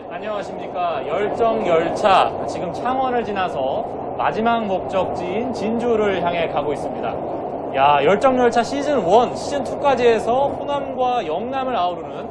네, 안녕하십니까. 열정 열차 지금 창원을 지나서 마지막 목적지인 진주를 향해 가고 있습니다. 야, 열정 열차 시즌 1, 시즌 2까지 해서 호남과 영남을 아우르는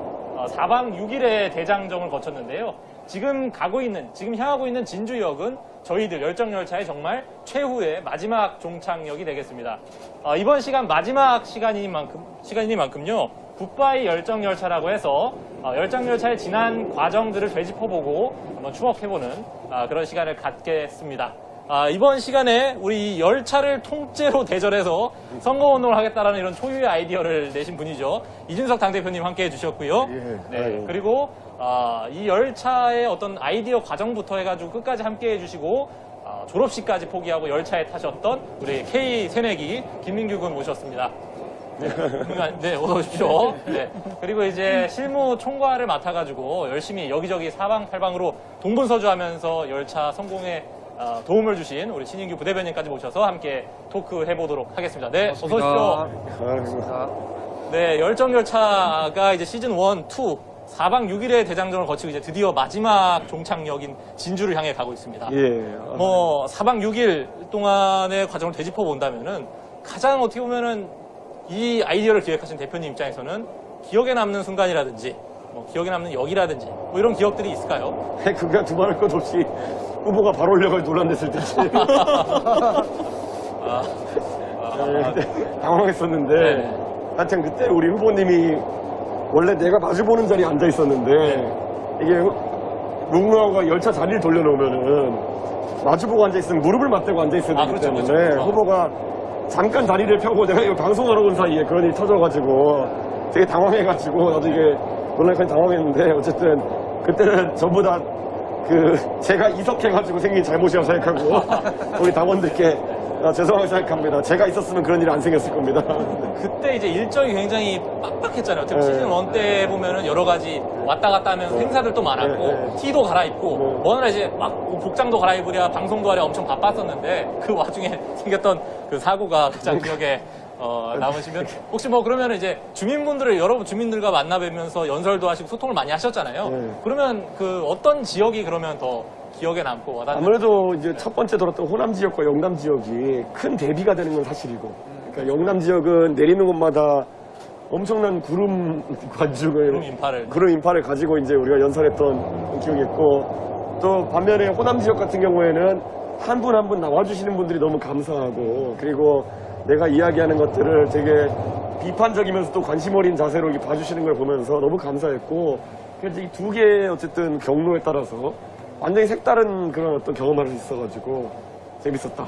4박 6일의 대장정을 거쳤는데요. 지금 가고 있는, 지금 향하고 있는 진주역은 저희들 열정 열차의 정말 최후의 마지막 종착역이 되겠습니다. 어, 이번 시간 마지막 시간인 만큼, 시간이니만큼요. 굿바이 열정 열차라고 해서 어, 열정 열차의 지난 과정들을 되짚어보고 한번 추억해보는 아, 그런 시간을 갖겠습니다. 아, 이번 시간에 우리 이 열차를 통째로 대절해서 선거운동을 하겠다라는 이런 초유의 아이디어를 내신 분이죠. 이준석 당대표님 함께 해주셨고요. 예. 네. 그리고 아, 이 열차의 어떤 아이디어 과정부터 해가지고 끝까지 함께 해주시고 아, 졸업식까지 포기하고 열차에 타셨던 우리 K 새내기 김민규 군 모셨습니다. 네, 네, 어서 오십시오. 네. 그리고 이제 실무 총괄을 맡아가지고 열심히 여기저기 사방팔방으로 동분서주하면서 열차 성공에 어, 도움을 주신 우리 신인규 부대변인까지 모셔서 함께 토크 해보도록 하겠습니다. 네, 어서 오십시오. 아이고. 네, 열정 열차가 이제 시즌 1, 2, 4박 6일의 대장정을 거치고 이제 드디어 마지막 종착역인 진주를 향해 가고 있습니다. 예. 뭐 4박 6일 동안의 과정을 되짚어 본다면은 가장 어떻게 보면은 이 아이디어를 기획하신 대표님 입장에서는 기억에 남는 순간이라든지 뭐 기억에 남는 역이라든지 뭐 이런 기억들이 있을까요? 그냥 두말할 것 없이 후보가 바로 올려가지고 논란됐을 때지. 아, 예, 그때 당황했었는데. 네. 하여튼 그때 우리 후보님이 원래 내가 마주보는 자리에 앉아 있었는데 이게 롱루하고가 열차 자리를 돌려놓으면은 마주보고 앉아 있으면 무릎을 맞대고 앉아 있어야 아, 되기 그렇죠, 때문에 그렇죠. 후보가 잠깐 다리를 펴고 내가 이거 방송하러 온 사이에 그런 일이 터져가지고 되게 당황해가지고 나도 이게 논란까지 당황했는데 어쨌든 그때는 전부 다 그 제가 이석해가지고 생긴 잘못이라고 생각하고 우리 당원들께 아, 죄송하게 생각합니다. 제가 있었으면 그런 일이 안 생겼을 겁니다. 그때 이제 일정이 굉장히 빡빡했잖아요. 특히 네. 시즌 1 때 보면은 여러 가지 왔다 갔다 하면서 행사들도 많았고 네, 네. 티도 갈아입고 네. 뭐느라 이제 막 복장도 갈아입으랴 방송도 하랴 엄청 바빴었는데 그 와중에 생겼던 그 사고가 가장 기억에 어, 남으시면 혹시 뭐 그러면 이제 주민분들을 여러 주민들과 만나 뵈면서 연설도 하시고 소통을 많이 하셨잖아요. 네. 그러면 그 어떤 지역이 그러면 더 기억에 남고 와닿는 아무래도 이제 첫 번째 돌았던 호남 지역과 영남 지역이 큰 대비가 되는 건 사실이고, 그러니까 영남 지역은 내리는 곳마다 엄청난 구름 관중을 구름 인파를. 구름 인파를 가지고 이제 우리가 연설했던 기억이 있고, 또 반면에 호남 지역 같은 경우에는 한 분 한 분 나와주시는 분들이 너무 감사하고, 그리고 내가 이야기하는 것들을 되게 비판적이면서 또 관심 어린 자세로 이렇게 봐주시는 걸 보면서 너무 감사했고, 그래서 이 두 개의 어쨌든 경로에 따라서 완전히 색다른 그런 어떤 경험을 할수 있어가지고 재밌었다.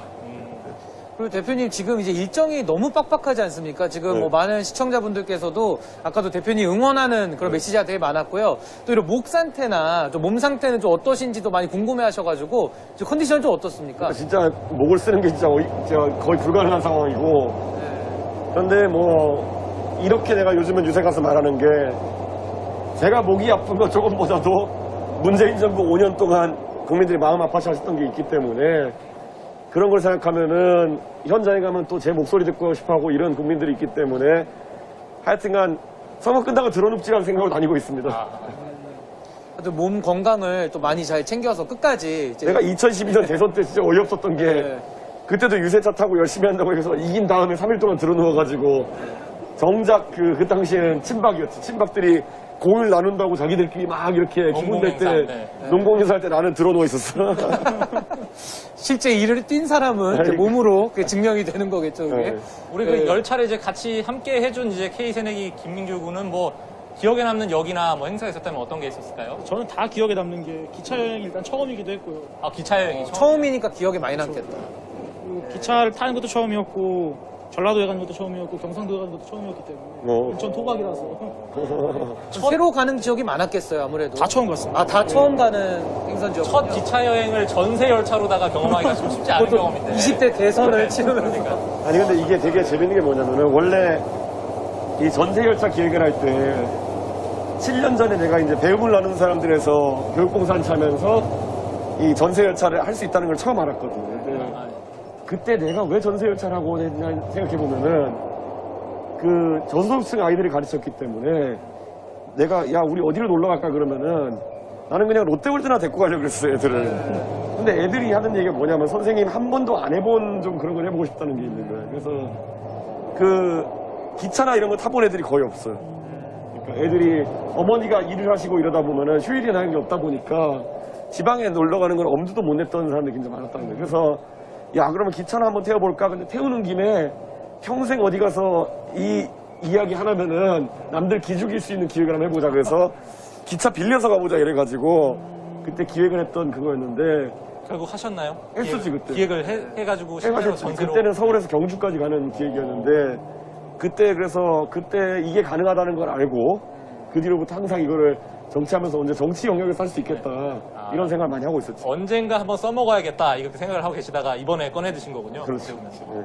그리고 대표님 지금 이제 일정이 너무 빡빡하지 않습니까? 지금 네. 뭐 많은 시청자분들께서도 아까도 대표님 응원하는 그런 메시지가 되게 많았고요. 또 이런 목 상태나 좀 몸 상태는 좀 어떠신지도 많이 궁금해 하셔가지고 지금 컨디션 좀 어떻습니까? 그러니까 진짜 목을 쓰는 게 진짜 거의, 불가능한 상황이고 그런데 뭐 이렇게 내가 요즘은 유세 가서 말하는 게 제가 목이 아픈 것 조금보다도 문재인 정부 5년 동안 국민들이 마음 아파하셨던 게 있기 때문에 그런 걸 생각하면은 현장에 가면 또 제 목소리 듣고 싶어하고 이런 국민들이 있기 때문에 하여튼간 선거 끝나고 않은 생각으로 다니고 있습니다. 또몸 건강을 또 많이 잘 챙겨서 끝까지 이제 내가 2012년 대선 때 진짜 어이없었던 게 네. 그때도 유세차 타고 열심히 한다고 해서 이긴 다음에 3일 동안 들어누워가지고 정작 그, 그 당시에는 친박이었지. 친박들이 공을 나눈다고 자기들끼리 막 이렇게 기분 낼 때, 네. 농공연사 할 때 나는 들어누워 있었어. 실제 일을 뛴 사람은 이제 아이고. 몸으로 그게 증명이 되는 거겠죠, 그게. 네. 우리 그 네. 열차를 이제 같이 함께 해준 이제 K 새내기 김민규 군은 뭐 기억에 남는 역이나 뭐 행사가 있었다면 어떤 게 있었을까요? 저는 다 기억에 남는 게 기차 여행이 일단 처음이기도 했고요. 아 기차 여행이 처음. 처음이니까 기억에 많이 남겠다. 그리고 기차를 타는 것도 처음이었고 전라도에 가는 것도 처음이었고 경상도에 가는 것도 처음이었기 때문에 어. 인천 토박이라서 새로 가는 지역이 많았겠어요, 아무래도. 다 처음 갔습니다. 아, 다 처음 가는 행선 지역. 첫 기차 여행을 전세 열차로다가 경험하기가 좀 쉽지 않은 경험인데. 20대 대선을 치르면서. 아니 근데 이게 되게 재밌는 게 뭐냐면은 원래 이 전세열차 기획을 할 때 7년 전에 내가 이제 배움을 나눈 사람들에서 교육봉사를 하면서 이 전세열차를 할 수 있다는 걸 처음 알았거든. 근데 아, 그때 내가 왜 전세열차를 하고 했냐 생각해보면은 그 저소득층 아이들을 가르쳤기 때문에 내가 야 우리 어디로 놀러 갈까 그러면은 나는 그냥 롯데월드나 데리고 가려고 그랬어요, 애들을. 근데 애들이 하는 얘기가 뭐냐면 선생님 한 번도 안 해본 좀 그런 걸 해보고 싶다는 게 있는 거예요. 그래서 그 기차나 이런 거 타본 애들이 거의 없어요. 그러니까 애들이 어머니가 일을 하시고 이러다 보면은 휴일이나 하는 게 없다 보니까 지방에 놀러 가는 걸 엄두도 못 냈던 사람들이 굉장히 많았다는 거예요. 그래서 야 그러면 기차나 한번 태워볼까? 근데 태우는 김에 평생 어디 가서 이 이야기 하나면은 남들 기죽일 수 있는 기획을 한번 해보자 그래서 기차 빌려서 가보자 이래가지고 그때 기획을 했던 그거였는데 결국 하셨나요? 했었지, 기획- 그때. 기획을 해, 해가지고 해가지고 전세로 그때는 서울에서 경주까지 가는 기획이었는데 그때 그래서 그때 이게 가능하다는 걸 알고 그 뒤로부터 항상 이거를 정치하면서 언제 정치 영역에서 할 수 있겠다 이런 생각을 많이 하고 있었지. 언젠가 한번 써먹어야겠다 이렇게 생각을 하고 계시다가 이번에 꺼내 드신 거군요. 그렇죠. 네.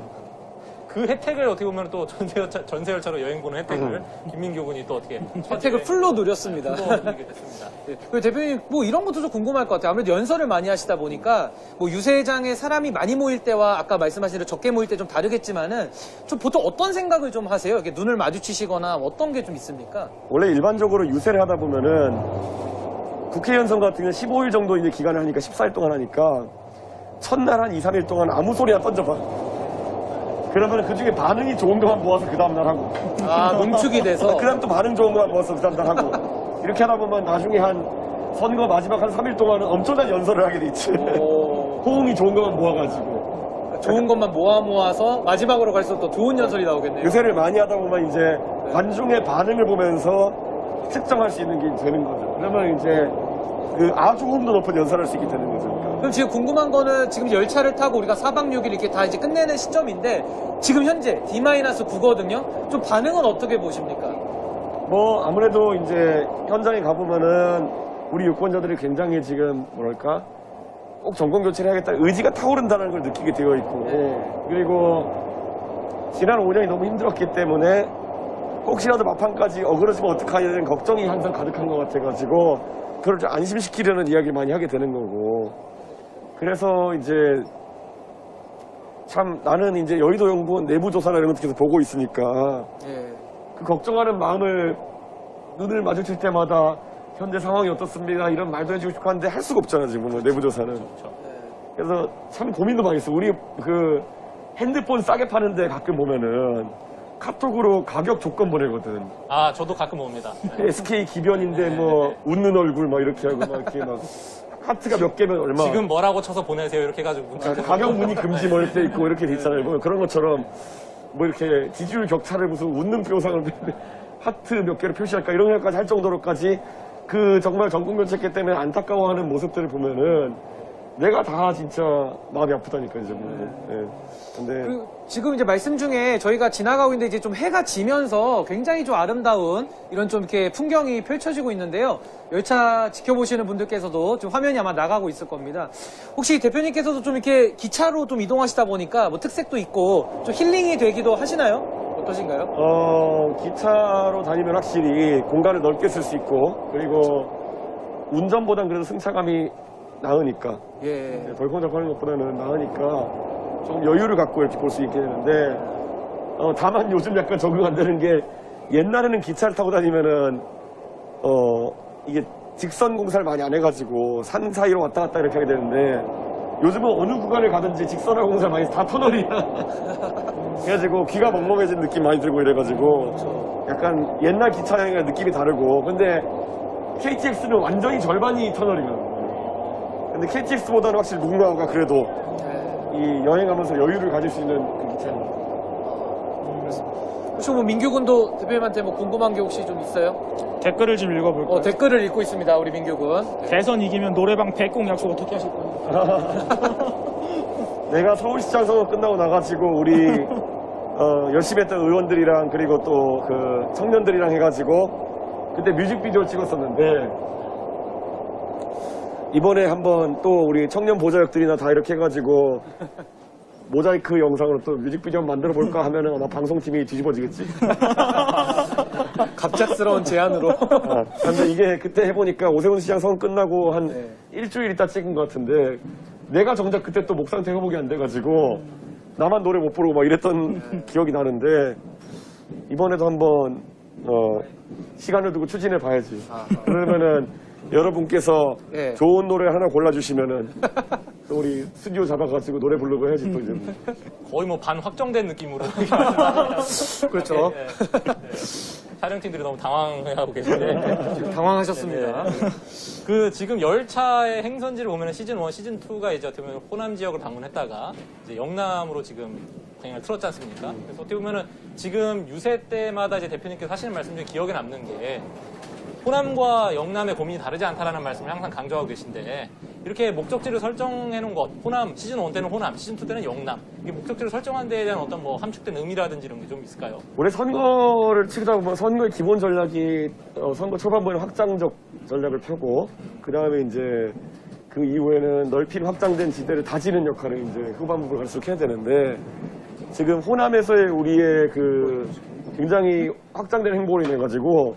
그 혜택을 어떻게 보면 또 전세열차, 전세열차로 여행 보는 혜택을 음. 김민교 군이 또 어떻게 혜택을 풀로 누렸습니다. 누리게 됐습니다. 네. 그리고 대표님 뭐 이런 것도 좀 궁금할 것 같아요. 아무래도 연설을 많이 하시다 보니까 뭐 유세장에 사람이 많이 모일 때와 아까 말씀하신 대로 적게 모일 때 좀 다르겠지만은 좀 보통 어떤 생각을 좀 하세요? 이렇게 눈을 마주치시거나 어떤 게 좀 있습니까? 원래 일반적으로 유세를 하다 보면은 국회의원선 같은 경우는 15일 정도 이제 기간을 하니까 14일 동안 하니까 첫날 한 2, 3일 동안 아무 소리나 던져봐. 그러면 그 중에 반응이 좋은 것만 모아서 그 다음날 하고 아 농축이 돼서 그 다음 또 반응 좋은 것만 모아서 그 다음날 하고 이렇게 하다 보면 나중에 한 선거 마지막 한 3일 동안은 엄청난 연설을 하게 돼 있지. 오, 호응이 좋은 것만 모아가지고. 좋은 것만 모아 모아서 마지막으로 갈수록 더 좋은 연설이 나오겠네요. 유세를 많이 하다 보면 이제 관중의 반응을 보면서 측정할 수 있는 게 되는 거죠. 그러면 이제 그 아주 호응도 높은 연설을 할수 있게 되는 거죠. 그럼 지금 궁금한 거는 지금 열차를 타고 우리가 4박 6일 이렇게 다 이제 끝내는 시점인데 지금 현재 D-9거든요. 좀 반응은 어떻게 보십니까? 뭐 아무래도 이제 현장에 가보면은 우리 유권자들이 굉장히 지금 뭐랄까 꼭 정권 교체를 해야겠다는 의지가 타오른다는 걸 느끼게 되어 있고 그리고 지난 5년이 너무 힘들었기 때문에 혹시라도 마판까지 어그러지면 어떡하냐는 걱정이 항상 가득한 것 같아가지고 그걸 좀 안심시키려는 이야기를 많이 하게 되는 거고 그래서 이제 참 나는 이제 여의도 연구원 내부 조사나 이런 것 계속 보고 있으니까 예. 그 걱정하는 마음을 눈을 마주칠 때마다 현재 상황이 어떻습니까? 이런 말도 해주고 싶고 하는데 할 수가 없잖아, 지금 은 내부 조사는. 그래서 참 고민도 많이 했어. 우리 그 핸드폰 싸게 파는데 가끔 보면은 카톡으로 가격 조건 보내거든. 아 저도 가끔 옵니다. SK 기변인데 뭐 웃는 얼굴 막 이렇게 하고 막 이렇게 막 하트가 몇 개면 얼마. 지금 뭐라고 쳐서 보내세요 이렇게 해가지고 문자 아, 가격 문의 금지 뭐 이렇게 있고 이렇게 돼 있잖아요. 뭐 그런 것처럼 뭐 이렇게 지지율 격차를 무슨 웃는 표상을 하트 몇 개를 표시할까 이런 것까지 할 정도로까지 그 정말 정권 교체기 때문에 안타까워하는 모습들을 보면은 내가 다 진짜 마음이 아프다니까 이제 보면은. 예. 근데 그 지금 이제 말씀 중에 저희가 지나가고 있는데 이제 좀 해가 지면서 굉장히 좀 아름다운 이런 좀 이렇게 풍경이 펼쳐지고 있는데요. 열차 지켜보시는 분들께서도 지금 화면이 아마 나가고 있을 겁니다. 혹시 대표님께서도 좀 이렇게 기차로 좀 이동하시다 보니까 뭐 특색도 있고 좀 힐링이 되기도 하시나요? 어떠신가요? 어, 기차로 다니면 확실히 공간을 넓게 쓸 수 있고 그리고 운전보단 그래도 승차감이 나으니까 예. 네, 덜컹덜컹 하는 것보다는 나으니까 좀 여유를 갖고 이렇게 볼 수 있게 되는데 어, 다만 요즘 약간 적응 안 되는 게 옛날에는 기차를 타고 다니면은 어 이게 직선 공사를 많이 안 해가지고 산 사이로 왔다 갔다 이렇게 하게 되는데 요즘은 어느 구간을 가든지 직선화 공사를 많이 다 터널이야. 그래가지고 귀가 멍멍해진 느낌 많이 들고 이래가지고 약간 옛날 기차 여행이랑 느낌이 다르고. 근데 KTX는 완전히 절반이 터널이거든요. 근데 KTX보다는 확실히 룩라우가 그래도 이 여행하면서 여유를 가질 수 있는 그 기차입니다. 혹시 뭐 민규 군도 대표님한테 뭐 궁금한 게 혹시 좀 있어요? 댓글을 좀 읽어볼까요? 어, 댓글을 읽고 있습니다. 우리 민규 군. 대선 이기면 노래방 100곡 약속 어떻게 하실 거예요? 내가 서울시장 선거 끝나고 나가지고 우리 어, 열심히 했던 의원들이랑 그리고 또 그 청년들이랑 해가지고 그때 뮤직비디오를 찍었었는데 이번에 한번 또 우리 청년 보좌역들이나 다 이렇게 해가지고 모자이크 영상으로 또 뮤직비디오 만들어 볼까 하면은 아마 방송팀이 뒤집어지겠지. 갑작스러운 제안으로. 아, 근데 이게 그때 해보니까 오세훈 시장 선거 끝나고 한 네. 일주일 있다 찍은 것 같은데 내가 정작 그때 또 목 상태 회복이 안 돼가지고 나만 노래 못 부르고 막 이랬던 기억이 나는데 이번에도 한번 어, 시간을 두고 추진해 봐야지. 그러면은 여러분께서 예. 좋은 노래 하나 골라주시면은 또 우리 스튜디오 잡아가지고 노래 부르고 해야지 또 이제. 거의 뭐 반 확정된 느낌으로 그렇죠. 네, 네. 촬영팀들이 너무 당황하고 계신데 당황하셨습니다. 그 지금 열차의 행선지를 보면 시즌 1, 시즌 2가 이제 어떻게 보면 호남 지역을 방문했다가 이제 영남으로 지금 방향을 틀었지 않습니까? 그래서 어떻게 보면은 지금 유세 때마다 이제 대표님께서 하시는 말씀 중에 기억에 남는 게 호남과 영남의 고민이 다르지 않다라는 말씀을 항상 강조하고 계신데 이렇게 목적지를 설정해 놓은 것 호남 시즌 1 때는 호남 시즌 2 때는 영남 이게 목적지를 설정한 데에 대한 어떤 뭐 함축된 의미라든지 이런 게 좀 있을까요? 올해 선거를 치르다 보면 선거의 기본 전략이 어, 선거 초반부에는 확장적 전략을 펴고 그 다음에 이제 그 이후에는 넓히 확장된 지대를 다지는 역할을 이제 후반부를 갈수록 해야 되는데 지금 호남에서의 우리의 그 굉장히 확장된 행보로 인해 가지고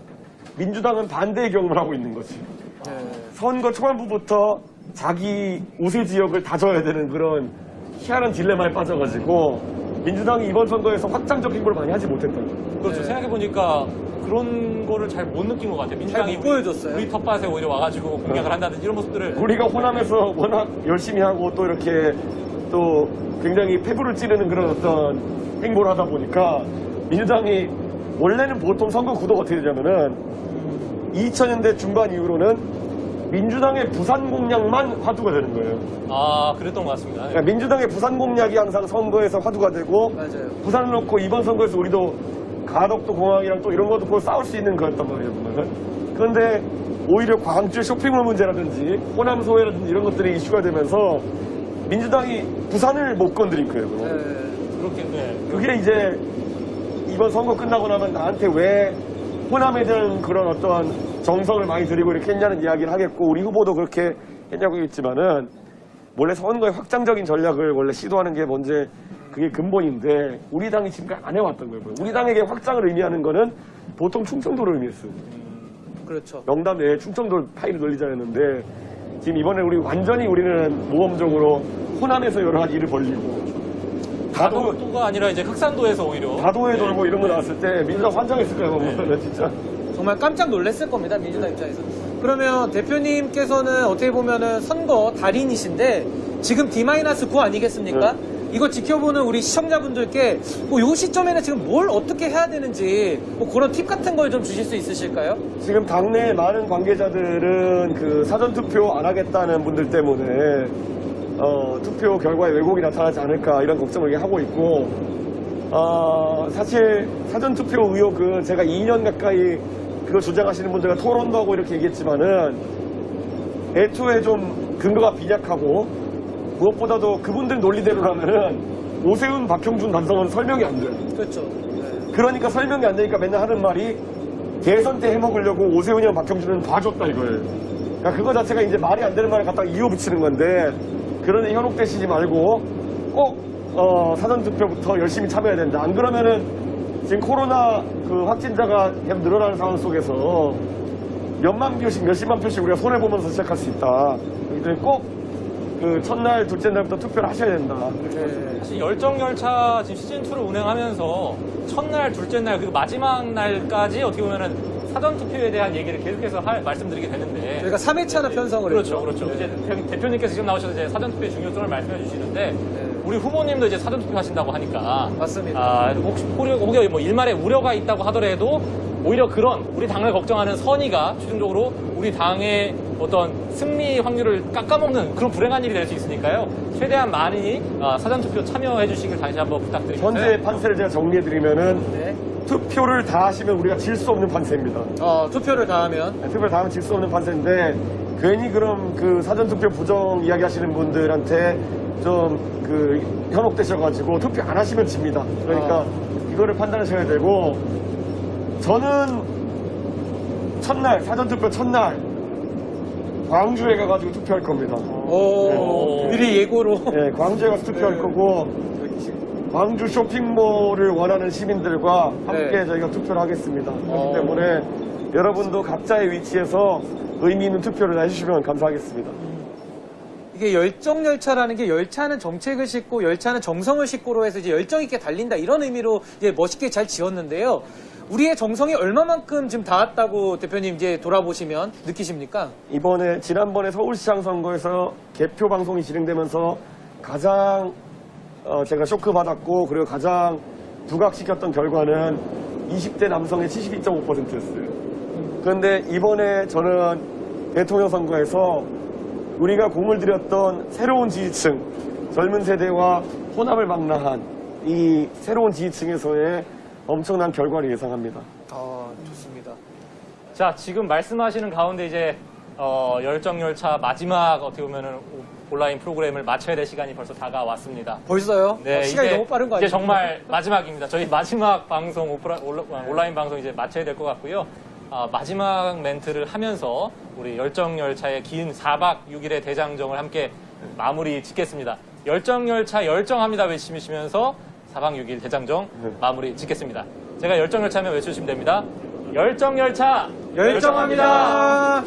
민주당은 반대의 경험을 하고 있는 거지. 선거 초반부부터 자기 우세 지역을 다져야 되는 그런 희한한 딜레마에 빠져가지고 민주당이 이번 선거에서 확장적 행보를 많이 하지 못했던 거예요. 그렇죠. 생각해보니까 그런 거를 잘 못 느낀 것 같아요. 민주당이 못 보여줬어요. 우리 텃밭에 오히려 와가지고 공략을 한다든지 이런 모습들을 우리가 호남에서 워낙 열심히 하고 또 이렇게 또 굉장히 패부를 찌르는 그런 어떤 행보를 하다 보니까 민주당이 원래는 보통 선거 구도가 어떻게 되냐면은 2000년대 중반 이후로는 민주당의 부산 공약만 화두가 되는 거예요. 아 그랬던 것 같습니다. 그러니까 민주당의 부산 공약이 항상 선거에서 화두가 되고 맞아요. 부산을 놓고 이번 선거에서 우리도 가덕도 공항이랑 또 이런 것도 고 싸울 수 있는 거였단 말이에요, 보면은. 그런데 오히려 광주의 쇼핑몰 문제라든지 호남 소외라든지 이런 것들이 이슈가 되면서 민주당이 부산을 못 건드린 거예요. 네. 그게 이제 이번 선거 끝나고 나면 나한테 왜 호남에 대한 그런 어떤 정성을 많이 들이고 이렇게 했냐는 이야기를 하겠고 우리 후보도 그렇게 했냐고 했지만은 원래 선거의 확장적인 전략을 원래 시도하는 게 먼저 그게 근본인데 우리 당이 지금까지 안 해왔던 거예요. 우리 당에게 확장을 의미하는 거는 보통 충청도를 의미했어요. 그렇죠. 영남 내에 충청도 파일을 늘리자 했는데 지금 이번에 우리 완전히 우리는 모험적으로 호남에서 여러 가지 일을 벌리고 다도 가덕도가 아니라 이제 흑산도에서 오히려 다도에 돌고 이런 거 나왔을 때 민주당 환장했을 거예요, 보면 진짜. 정말 깜짝 놀랐을 겁니다 민주당 입장에서. 그러면 대표님께서는 어떻게 보면은 선거 달인이신데 지금 D-9 아니겠습니까? 이거 지켜보는 우리 시청자분들께 뭐요 시점에는 지금 뭘 어떻게 해야 되는지 뭐 그런 팁 같은 걸 좀 주실 수 있으실까요? 지금 당내 많은 관계자들은 그 사전 투표 안 하겠다는 분들 때문에 어, 투표 결과에 왜곡이 나타나지 않을까 이런 걱정을 하고 있고 어, 사실 사전 투표 의혹은 제가 2년 가까이 그거 주장하시는 분들과 토론도 하고 이렇게 얘기했지만은 애초에 좀 근거가 빈약하고 무엇보다도 그분들 논리대로라면은 오세훈, 박형준 단성은 설명이 안 돼요. 그렇죠. 그러니까 설명이 안 되니까 맨날 하는 말이 대선 때 해먹으려고 오세훈이랑 박형준은 봐줬다 이거예요. 그러니까 그거 자체가 이제 말이 안 되는 말을 갖다가 이어붙이는 건데 그러니 현혹되시지 말고 꼭 어, 사전투표부터 열심히 참여해야 된다. 안 그러면은 지금 코로나 그 확진자가 계속 늘어나는 상황 속에서 몇만 표씩 몇십만 표씩 우리가 손해보면서 시작할 수 있다. 꼭 그 첫날, 둘째 날부터 투표를 하셔야 된다. 사실 열정 열차 지금 시즌 2를 운행하면서 첫날, 둘째 날 그리고 마지막 날까지 어떻게 보면은 사전 투표에 대한 얘기를 계속해서 할- 말씀드리게 되는데 저희가 3회차나 편성을 그렇죠, 했죠. 그렇죠. 이제 대표- 대표님께서 지금 나오셔서 이제 사전 투표의 중요성을 말씀해 주시는데 네. 우리 후보님도 이제 사전 투표 하신다고 하니까 맞습니다. 아, 혹시 우려, 혹여 뭐 일말에 우려가 있다고 하더라도 오히려 그런 우리 당을 걱정하는 선의가 최종적으로 우리 당의 어떤 승리 확률을 깎아먹는 그런 불행한 일이 될 수 있으니까요. 최대한 많이 아, 사전 투표 참여해 주시길 다시 한번 부탁드립니다. 현재 판세를 제가 정리해 드리면은 네. 투표를 다 하시면 우리가 질 수 없는 판세입니다. 어, 투표를 다 하면 네, 투표를 다 하면 질 수 없는 판세인데 괜히 그럼 그 사전투표 부정 이야기 하시는 분들한테 좀 그 현혹되셔가지고 투표 안 하시면 집니다. 그러니까 이거를 판단하셔야 되고 저는 첫날 사전투표 첫날 광주에 가가지고 투표할 겁니다. 오, 미리 예고로 예, 광주에 가서 투표할 네. 거고 광주 쇼핑몰을 원하는 시민들과 함께 네. 저희가 투표를 하겠습니다. 그렇기 어. 때문에 여러분도 각자의 위치에서 의미 있는 투표를 해주시면 감사하겠습니다. 이게 열정 열차라는 게 열차는 정책을 싣고 열차는 정성을 싣고로 해서 이제 열정 있게 달린다 이런 의미로 이제 멋있게 잘 지었는데요. 우리의 정성이 얼마만큼 지금 닿았다고 대표님 이제 돌아보시면 느끼십니까? 이번에 지난번에 서울시장 선거에서 개표 방송이 진행되면서 가장 어, 제가 쇼크 받았고 그리고 가장 부각시켰던 결과는 20대 남성의 72.5%였어요. 그런데 이번에 저는 대통령 선거에서 우리가 공을 들였던 새로운 지지층, 젊은 세대와 혼합을 망라한 이 새로운 지지층에서의 엄청난 결과를 예상합니다. 아, 좋습니다. 자, 지금 말씀하시는 가운데 이제 어, 열정 열차 마지막 어떻게 보면은 온라인 프로그램을 마쳐야 될 시간이 벌써 다가왔습니다. 벌써요? 어, 시간이 이제- 너무 빠른 거 이제 아니에요? 정말 마지막입니다. 저희 마지막 방송 오프라, 온라- 온라인 방송 이제 마쳐야 될 것 같고요. 아, 마지막 멘트를 하면서 우리 열정 열차의 긴 4박 6일의 대장정을 함께 마무리 짓겠습니다. 열정 열차 열정합니다 외치시면서 4박 6일 대장정 네. 마무리 짓겠습니다. 제가 열정 열차면 외쳐주시면 됩니다. 열정 열차 열정합니다.